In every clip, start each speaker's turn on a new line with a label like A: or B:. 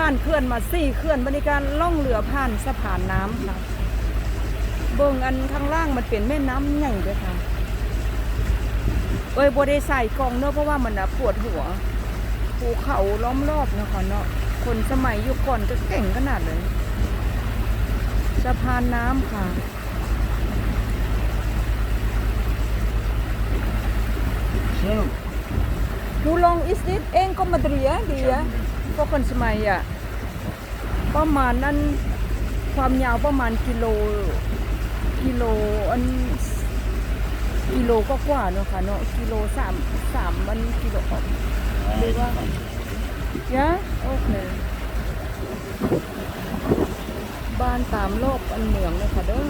A: ผ่านเขื่อนมาสี่เขื่อนบริการล่องเรือผ่านสะพานน้ำค่ะเบิ่งอันข้างล่างมันเป็นแม่น้ำใหญ่ด้วยค่ะ เอ้ยบ่ได้ใส่กล่องเนอะเพราะว่ามันน่ะปวดหัวภูเขาล้อมรอบเนาะค่ะเนาะคนสมัยยุคก่อนก็เก่งขนาดเลยสะพานน้ำค่ะ
B: Zo.
A: Hoe long is dit? 1,3 hè? Die, hè? Volgens mij ja. ประมาณนั้นความยาวประมาณกิโลกิโลอันกิโลก็กว่าเนาะค่ะเนาะกิโลสามสามมันกิโลออก
B: Nee,
A: waar?
B: dat kan zo.
A: ยะโอเคบ้านตามรอบอันเหมืองเลยค่ะเด้อ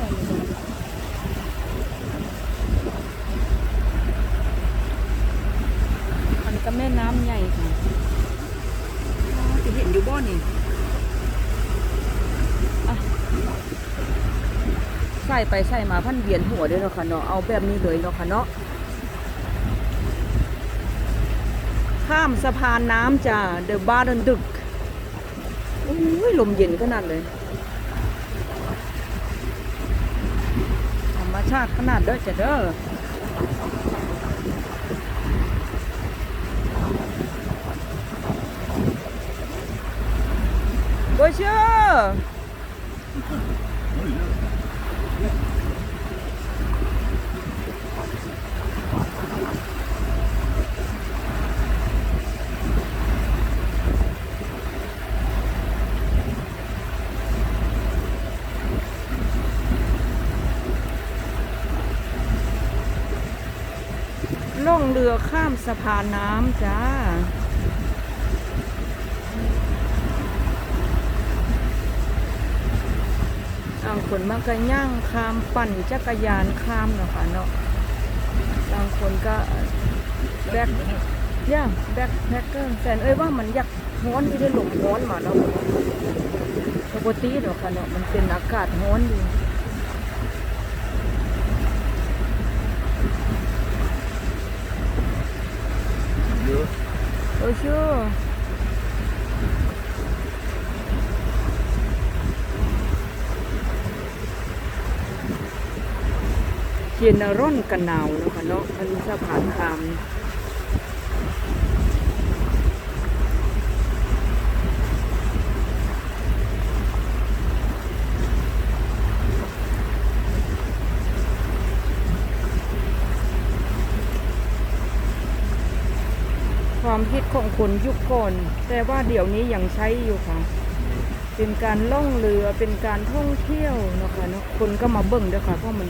A: อันก็แม่น้ำใหญ่ค่ะอ๋อจะเห็นอยู่บ่นี่อะใส่ ไปใส่มาพันเวียนหัวเด้วยเนาะค่ะเนาะเอาแบบนี้เลยเนาะค่ะเนาะข้ามสะพานน้ำจ้าเดอะบาร์ดนดึกอุ้ยลมเย็นขนาดเลย ธรรมชาติขนาดเด้อจ้ะเด้อโบเชื่อ ล่องเรือข้ามสะพานน้ำจ้าบางคนมันก็ย่างข้ามปั่นจักรยานข้ามเนาะค่ะเนาะบางคนก็แบกย่าแบกแพคเกอร์แต่เอ้ยว่ามันอยากร้อนที่ได้หลงร้อนมาเนาะปกติเนาะค่ะเนาะมันเป็นอากาศร้อนดี
B: Ja.
A: ชื่อเจนร่อนกันหนาวนะค่ะเนาะมันนี้สะพานคาม ความคิดของคนยุคก่อน แต่ว่าเดี๋ยวนี้ยังใช้อยู่ค่ะ เป็นการล่องเรือเป็นการท่องเที่ยวนะคะเนาะคนก็มาเบิ่งด้อค่ะเพราะมัน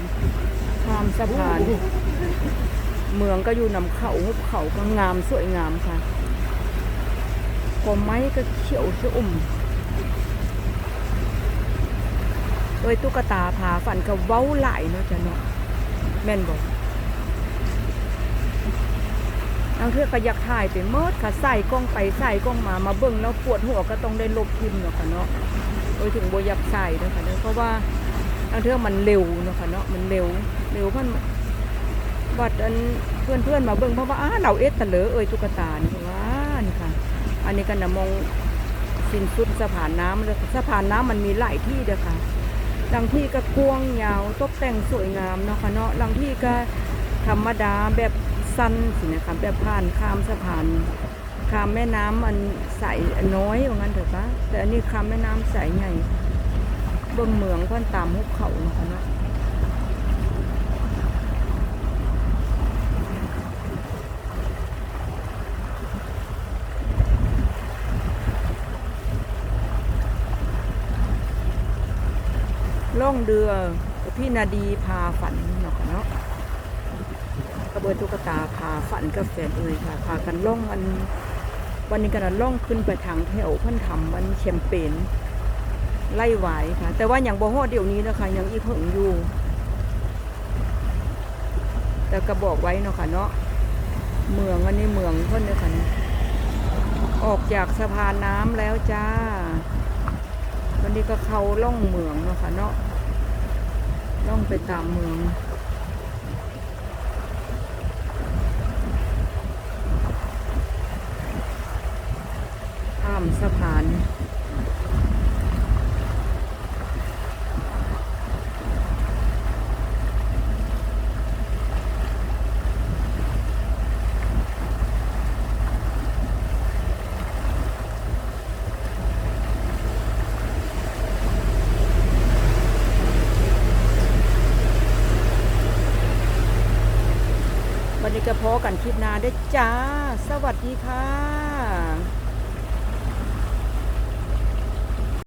A: ความสะพาน เมืองก็อยู่นำเขาหุบเขาก็งามสวยงามค่ะพอไม้ก็เขียวชอุ่มโดยตุ๊กตาผาฝันก็เว้าไหลเนาะจ้ะเนาะแม่นบอก ทางเทือกก็อยากถ่ายไปเมิดค่ะใส่กล้องไปใส่กล้องมามาเบิ่งแล้วปวดหัวก็ต้องได้ลบทิมเนาะค่ะเนาะโดยถึงบอยากใส่เนาะค่ะเนาะเพราะว่าทางเทือกมันเร็วเนาะค่ะเนาะมันเร็วเร็วเพันวัดอันเพื่อนเพื่อนมาเบิ่งเพราะว่าอ้าเราเอ็ดตะเหลอเอ่ยตุ๊กตานี่ว่านี่ค่ะ อันนี้ก็นะมองสิ้นสุดสะพานน้ำเลยสะพานน้ำมันมีหลายที่เด้อค่ะบางที่ก็กว้างยาวตกแต่งสวยงามเนาะค่ะเนาะบางที่ก็ธรรมดาแบบ สั้นสินะคะแบบผ่านข้ามสะพานข้ามแม่น้ำมันใสน้อยว่างั้นเถอะคะแต่อันนี้ข้ามแม่น้ำใสใหญ่เบิ่งเมืองเพื่อนตามหุบเขานาะคะเนาะล่องเรือพี่นาดีพาฝันเนาะเนาะ ระเบือตุ๊กตาพาฝันกับแฟนเอ่ยค่ะพากันล่องอันวันนี้กันล่องขึ้นไปทางแถวเพันทำมันแชมเปญไล่ไหวค่ะ แต่ว่าอย่างบ่ฮอดเดี๋ยวนี้นะคะยังอีเพิ่งอยู่แต่ก็บอกไว้เนาะค่ะเนาะเมืองอันนี้เมืองเพิ่นเลยค่ะเนี่ยออกจากสะพานน้ำแล้วจ้า วันนี้ก็เข้าล่องเมืองเนาะค่ะเนาะล่องไปตามเมือง ข้ามสะพาน วันนี้ก็พอกันคลิปหน้าได้จ้า สวัสดีค่ะ